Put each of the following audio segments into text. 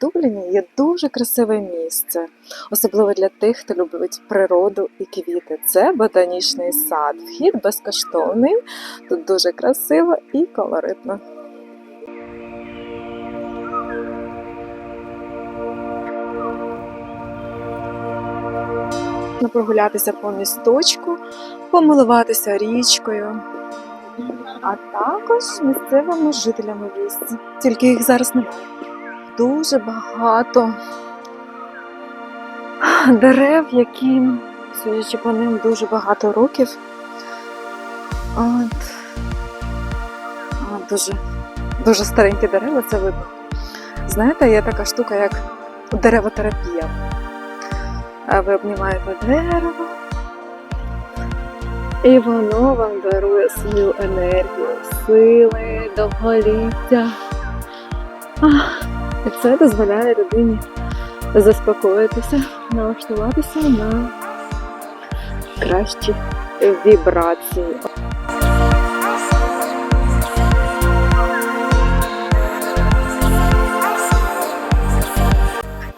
Дубліні є дуже красиве місце, особливо для тих, хто любить природу і квіти. Це ботанічний сад. Вхід безкоштовний. Тут дуже красиво і колоритно. Можна прогулятися по місточку, помилуватися річкою, а також місцевими жителями місця. Тільки їх зараз немає. Дуже багато дерев, яким, судячи по ним, дуже багато років. От. Дуже, дуже старенькі дерева, це видно. Знаєте, є така штука, як деревотерапія. Ви обнімаєте дерево, і воно вам дарує свою енергію, сили, довголіття. Ах, Це дозволяє людині заспокоїтися, налаштуватися на кращі вібрації.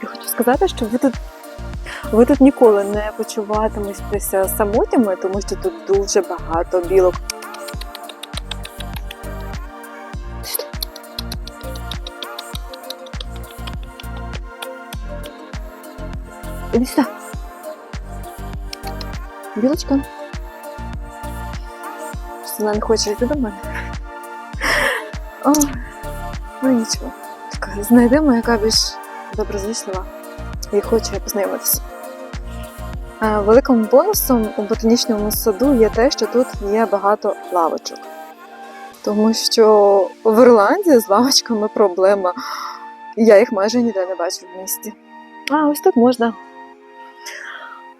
Я хочу сказати, що ви тут, ви тут ніколи не почуватиметеся самотніми, тому що тут дуже багато білок. Іди сюди. Білочка. Вона не хоче йти до мене. О, ну нічого. Так, знайдемо, яка більш доброзичлива і хоче познайомитися. Великим бонусом у ботанічному саду є те, що тут є багато лавочок. Тому що в Ірландії з лавочками проблема. Я їх майже ніде не бачу в місті. А ось тут можна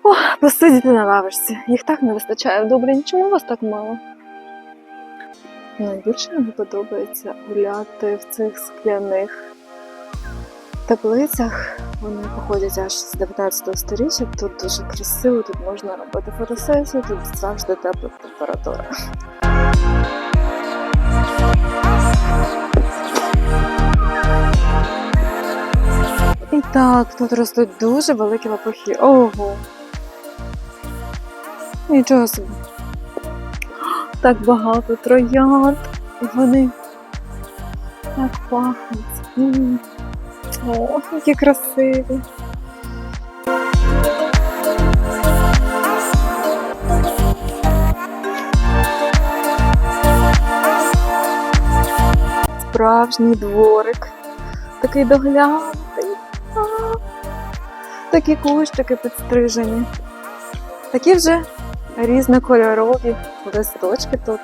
О, посидіти на лавочці. Їх так не вистачає в Дубліні. Чому вас так мало? Найбільше мені подобається гуляти в цих скляних теплицях. Вони походять аж з 19 століття. Тут дуже красиво, тут можна робити фотосесію, тут завжди тепла температура. І так, тут ростуть дуже великі лопухи. Ого. Нічого собі. Так багато троянд. Вони так пахнуть. О, які красиві. Справжній дворик. Такий доглянутий. Такі кущики підстрижені. Такі вже різнокольорові листочки тут.